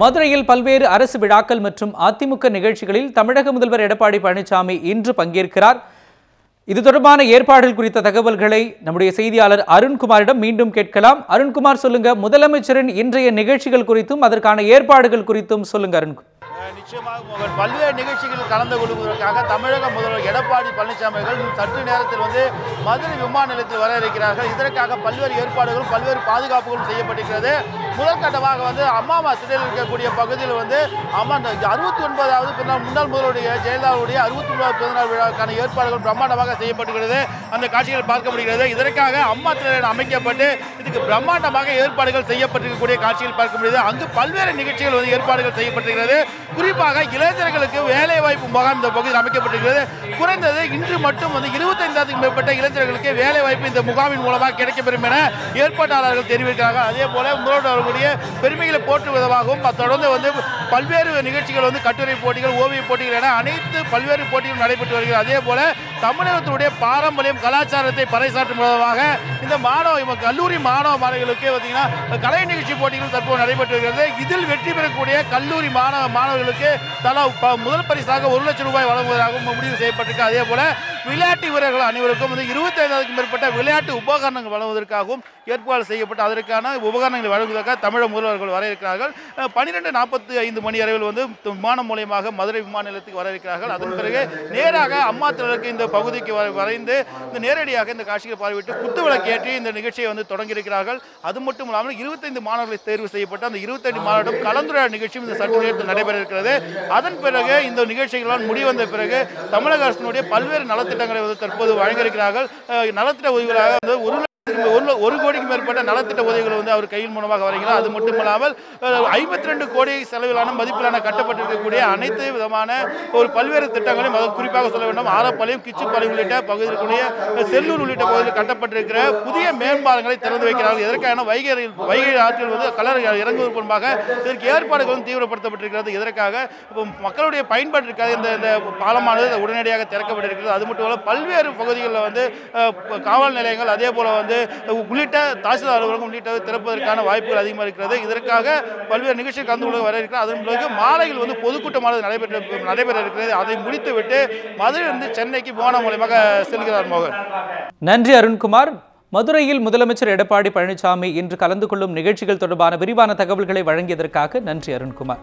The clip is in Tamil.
மதுரையில் பல்வேறு அரசு விழாக்கள் மற்றும் அதிமுக நிகழ்ச்சிகளில் தமிழக முதல்வர் எடப்பாடி பழனிசாமி இன்று பங்கேற்கிறார். இது தொடர்பான ஏற்பாடுகள் குறித்த தகவல்களை நம்முடைய செய்தியாளர் அருண்குமாரிடம் மீண்டும் கேட்கலாம். அருண்குமார் சொல்லுங்க. முதலமைச்சரின் இன்றைய நிகழ்ச்சிகள் குறித்தும் அதற்கான ஏற்பாடுகள் குறித்தும் சொல்லுங்க அருண் நிச்சயமாக மோகன் பல்வேறு நிகழ்ச்சிகளில் கலந்து கொள்வதற்காக தமிழக முதல்வர் எடப்பாடி பழனிசாமி அவர்கள் சற்று நேரத்தில் வந்து மதுரை விமான நிலையத்தில் வர இருக்கிறார்கள். இதற்காக பல்வேறு ஏற்பாடுகளும் பல்வேறு பாதுகாப்புகளும் செய்யப்பட்டிருக்கிறது. முதற்கட்டமாக வந்து அம்மா சிறையில் இருக்கக்கூடிய பகுதியில் வந்து அம்மா அறுபத்தி ஒன்பதாவது பின்னால் முன்னாள் முதல்வருடைய ஜெயலலிதாவுடைய அறுபத்தி ஒன்பதாவது பிறந்தநாள் விழாவுக்கான ஏற்பாடுகள் பிரம்மாண்டமாக செய்யப்பட்டுகிறது அந்த காட்சிகள் பார்க்க முடிகிறது இதற்காக அம்மா திரையில் அமைக்கப்பட்டு இதுக்கு பிரம்மாண்டமாக ஏற்பாடுகள் செய்யப்பட்டிருக்கக்கூடிய காட்சிகள் பார்க்க முடியுது. அங்கு பல்வேறு நிகழ்ச்சிகள் வந்து ஏற்பாடுகள் செய்யப்பட்டிருக்கிறது. குறிப்பாக இளைஞர்களுக்கு வேலை வாய்ப்பு முகாம் இந்த பகுதியில் அமைக்கப்பட்டிருக்கிறது. குறைந்தது இன்று மட்டும் வந்து இருபத்தைந்தாயிரத்துக்கும் மேற்பட்ட இளைஞர்களுக்கு வேலை வாய்ப்பு இந்த முகாமின் மூலமாக கிடைக்கப்பெறும் என ஏற்பாட்டாளர்கள் தெரிவிக்கிறார்கள். அதே போல முதல்வர் அவர்களுடைய பெருமைகளை போற்றும் விதமாகவும் தொடர்ந்து வந்து பல்வேறு நிகழ்ச்சிகள் வந்து கட்டுரை போட்டிகள் ஓவிய போட்டிகள் என அனைத்து பல்வேறு போட்டிகளும் நடைபெற்று வருகிறது. அதே போல தமிழகத்தினுடைய பாரம்பரியம் கலாச்சாரத்தை பறைசாற்றும் விதமாக இந்த மாணவ கல்லூரி மாணவ மாணவிகளுக்கு பார்த்தீங்கன்னா கலை நிகழ்ச்சி போட்டிகள் தற்போது நடைபெற்று வருகிறது இதில் வெற்றி பெறக்கூடிய கல்லூரி மாணவ மாணவர்களுக்கு தலா ப- முதல் பரிசாக ஒரு லட்சம் ரூபாய் வழங்குவதாகவும் முடிவு செய்யப்பட்டிருக்கு. அதே போல விளையாட்டு வீரர்கள் அனைவருக்கும் வந்து இருபத்தைந்தாயிரத்துக்கும் மேற்பட்ட விளையாட்டு உபகரணங்கள் வழங்குவதற்காகவும் ஏற்பாடு செய்யப்பட்டு அதற்கான உபகரணங்களை வழங்குவதற்காக தமிழக முதல்வர்கள் வர இருக்கிறார்கள் பன்னிரெண்டு நாற்பத்தி ஐந்து மணி அளவில் வந்து விமானம் மூலியமாக மதுரை விமான நிலையத்துக்கு வர இருக்கிறார்கள் அதன் பிறகு நேராக அம்மா திடலுக்கு இந்த பகுதிக்கு வரைந்து இந்த நேரடியாக இந்த காட்சிகளை பார்வையிட்டு குத்துவிளக்கு ஏற்றி இந்த நிகழ்ச்சியை வந்து தொடங்கியிருக்கிறார்கள். அது மட்டும் இல்லாமல் இருபத்தைந்து மாணவர்களை தேர்வு செய்யப்பட்டு அந்த இருபத்தைந்து மாணவர்களும் கலந்துரையாடல் நிகழ்ச்சியும் இந்த சற்று நேரத்தில் நடைபெற இருக்கிறது. அதன் பிறகு இந்த நிகழ்ச்சிகளால் முடிவந்த பிறகு தமிழக அரசினுடைய பல்வேறு திட்டங்களை வந்து தற்போது வழங்கியிருக்கிறார்கள். நலத்திட்ட உதவிகளாக வந்து ஒரு ஒரு ஒரு கோடிக்கு மேற்பட்ட நலத்திட்ட உதவிகள் வந்து அவர் கையில் மூலமாக வருகிறார் அது மட்டும் இல்லாமல் ஐம்பத்தி ரெண்டு கோடி செலவிலான மதிப்பிலான கட்டப்பட்டிருக்கக்கூடிய அனைத்து விதமான ஒரு பல்வேறு திட்டங்களையும் அது குறிப்பாக சொல்ல வேண்டும் ஆரப்பாளையம் கிச்சுப்பாளையம் உள்ளிட்ட பகுதியில் இருக்கக்கூடிய செல்லூர் உள்ளிட்ட பகுதியில் கட்டப்பட்டிருக்கிற புதிய மேம்பாலங்களை திறந்து வைக்கிறார்கள். எதற்கான வைகை வைகை ஆற்றில் வந்து கலர் இறங்குவதற்கு முன்பாக இதற்கு ஏற்பாடுகள் வந்து தீவிரப்படுத்தப்பட்டிருக்கிறது. இதற்காக இப்போ மக்களுடைய பயன்பாட்டிற்காக இந்த இந்த பாலமானது உடனடியாக திறக்கப்பட்டிருக்கிறது. அது மட்டும் இல்ல பல்வேறு பகுதிகளில் வந்து காவல் நிலையங்கள் அதே போல் வந்து உள்ளிட்ட தாசில்தார் அலுவலகம் உள்ளிட்டவை திறப்பதற்கான வாய்ப்புகள் அதிகமாக இருக்கிறது. இதற்காக பல்வேறு நிகழ்ச்சிகள் கலந்து கொள்ள வர இருக்கிறது. அதன் பிறகு மாலையில் வந்து பொதுக்கூட்டமானது நடைபெற்ற நடைபெற இருக்கிறது. அதை முடித்துவிட்டு மதுரையிலிருந்து சென்னைக்கு விமானம் மூலமாக செல்கிறார் மோகன். நன்றி அருண்குமார். மதுரையில் முதலமைச்சர் எடப்பாடி பழனிசாமி இன்று கலந்து கொள்ளும் நிகழ்ச்சிகள் தொடர்பான விரிவான தகவல்களை வழங்கியதற்காக நன்றி அருண்குமார்.